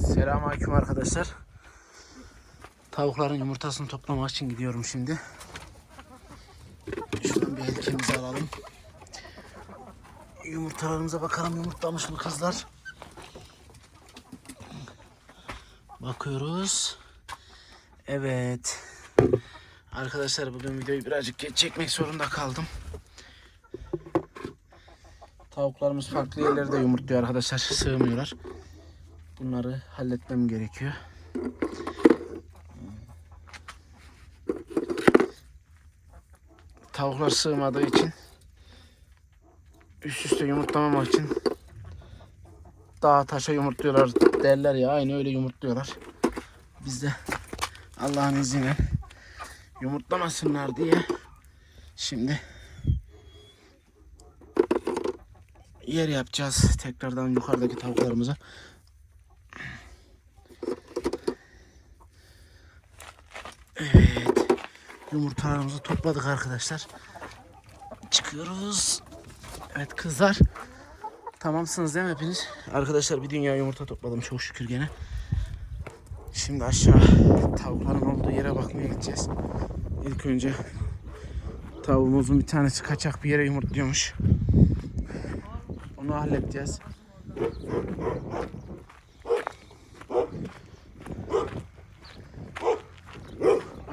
Selamünaleyküm arkadaşlar. Tavukların yumurtasını toplamak için gidiyorum şimdi. Şuradan bir elkemizi alalım. Yumurtalarımıza bakalım yumurtlamış mı kızlar? Bakıyoruz. Evet. Arkadaşlar bugün videoyu birazcık geç çekmek zorunda kaldım. Tavuklarımız farklı yerlerde yumurtluyor arkadaşlar. Sığmıyorlar. Bunları halletmem gerekiyor. Tavuklar sığmadığı için üst üste yumurtlamamak için dağa taşa yumurtluyorlar derler ya aynı öyle yumurtluyorlar. Biz de Allah'ın izniyle yumurtlamasınlar diye şimdi yer yapacağız tekrardan yukarıdaki tavuklarımıza. Evet. Yumurtalarımızı topladık arkadaşlar. Çıkıyoruz. Evet kızlar. Tamamsınız değil mi hepiniz? Arkadaşlar bir dünya yumurta topladım çok şükür gene. Şimdi aşağı tavukların olduğu yere bakmaya gideceğiz. İlk önce tavuğumuzun bir tanesi kaçak bir yere yumurtluyormuş. Onu halledeceğiz.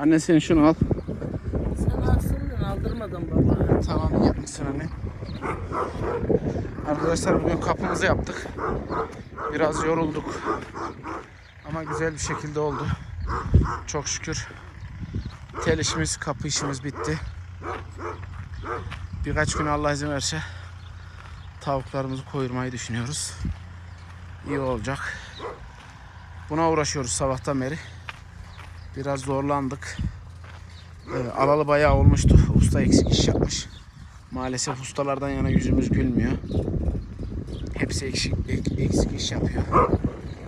Anne sen şunu al. Sen alsın aldırmadım baba. Tamam yapmışsın anne. Arkadaşlar bugün kapımızı yaptık. Biraz yorulduk. Ama güzel bir şekilde oldu. Çok şükür. Tel işimiz, kapı işimiz bitti. Birkaç gün Allah izin verirse tavuklarımızı koyurmayı düşünüyoruz. İyi olacak. Buna uğraşıyoruz sabahtan beri. Biraz zorlandık. Ee, alalı bayağı olmuştu. Usta eksik iş yapmış. Maalesef ustalardan yana yüzümüz gülmüyor. Hepsi eksik, ek- eksik iş yapıyor.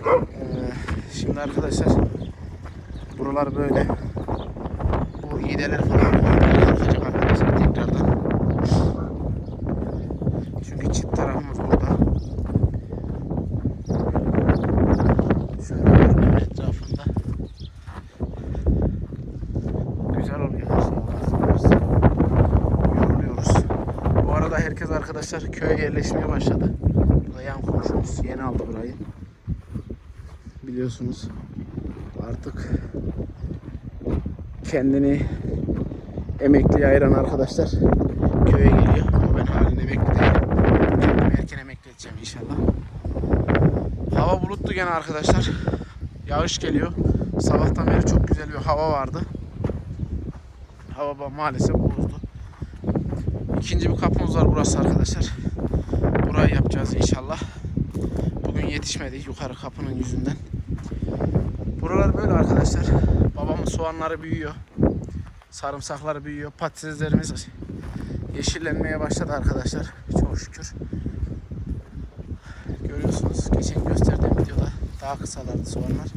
Ee, şimdi arkadaşlar buralar böyle. Bu iğneler falan. Çünkü çift tarafımız burada. Herkes arkadaşlar köye yerleşmeye başladı. Bu da yan komşumuz. Yeni aldı burayı. Biliyorsunuz. Artık kendini emekliye ayıran arkadaşlar köye geliyor. Ama ben halen emekli değilim. Erken emekli edeceğim inşallah. Hava bulutlu gene arkadaşlar. Yağış geliyor. Sabahtan beri çok güzel bir hava vardı. Hava maalesef bozdu. İkinci bir kapımız var burası arkadaşlar. Burayı yapacağız inşallah. Bugün yetişmedi yukarı kapının yüzünden. Buralar böyle arkadaşlar. Babamın soğanları büyüyor. Sarımsakları büyüyor. Patateslerimiz yeşillenmeye başladı arkadaşlar. Çok şükür. Görüyorsunuz geçen gösterdiğim videoda daha kısalardı soğanlar.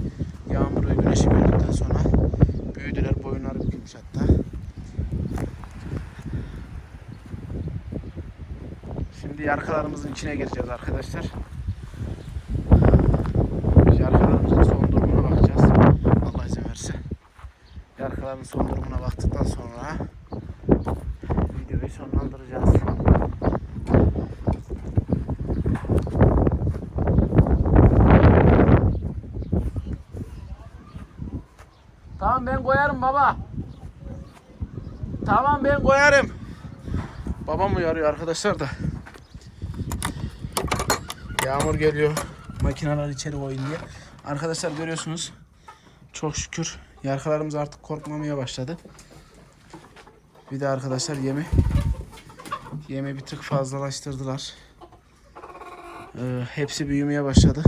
Yağmur ve güneşi gördükten sonra büyüdüler. Boyunları bükülmüş hatta. Şimdi yarkalarımızın içine gireceğiz arkadaşlar. Yarkalarımızın son durumuna bakacağız. Allah izin verirse. Yarkaların son durumuna baktıktan sonra videoyu sonlandıracağız. Tamam ben koyarım baba. Tamam ben koyarım. Babam uyarıyor arkadaşlar da. Yağmur geliyor. Makineler içeri koyun diye. Arkadaşlar görüyorsunuz. Çok şükür yarkalarımız artık korkmamaya başladı. Bir de arkadaşlar yemi yemi bir tık fazlalaştırdılar. Ee, hepsi büyümeye başladı.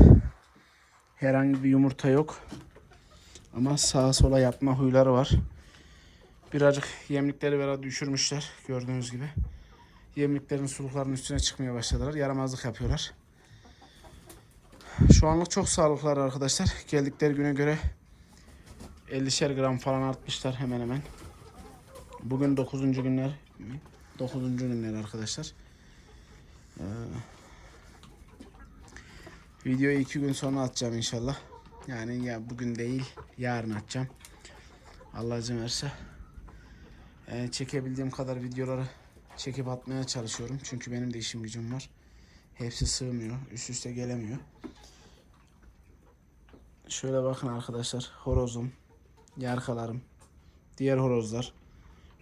Herhangi bir yumurta yok. Ama sağa sola yapma huyları var. Birazcık yemlikleri biraz düşürmüşler gördüğünüz gibi. Yemliklerin suluklarının üstüne çıkmaya başladılar. Yaramazlık yapıyorlar. Şu anlık çok sağlıklılar arkadaşlar. Geldikleri güne göre 50'şer gram falan artmışlar hemen hemen. Bugün 9. günler. 9. günler arkadaşlar. Ee, videoyu 2 gün sonra atacağım inşallah. Yani ya bugün değil yarın atacağım. Allah izin verirse. Ee, çekebildiğim kadar videoları çekip atmaya çalışıyorum. Çünkü benim de işim gücüm var. Hepsi sığmıyor. Üst üste gelemiyor. Şöyle bakın arkadaşlar. Horozum. Yarkalarım. Diğer horozlar.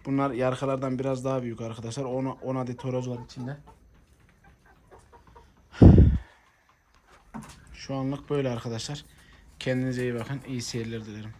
Bunlar yarkalardan biraz daha büyük arkadaşlar. 10, 10 adet horoz var içinde. Şu anlık böyle arkadaşlar. Kendinize iyi bakın. İyi seyirler dilerim.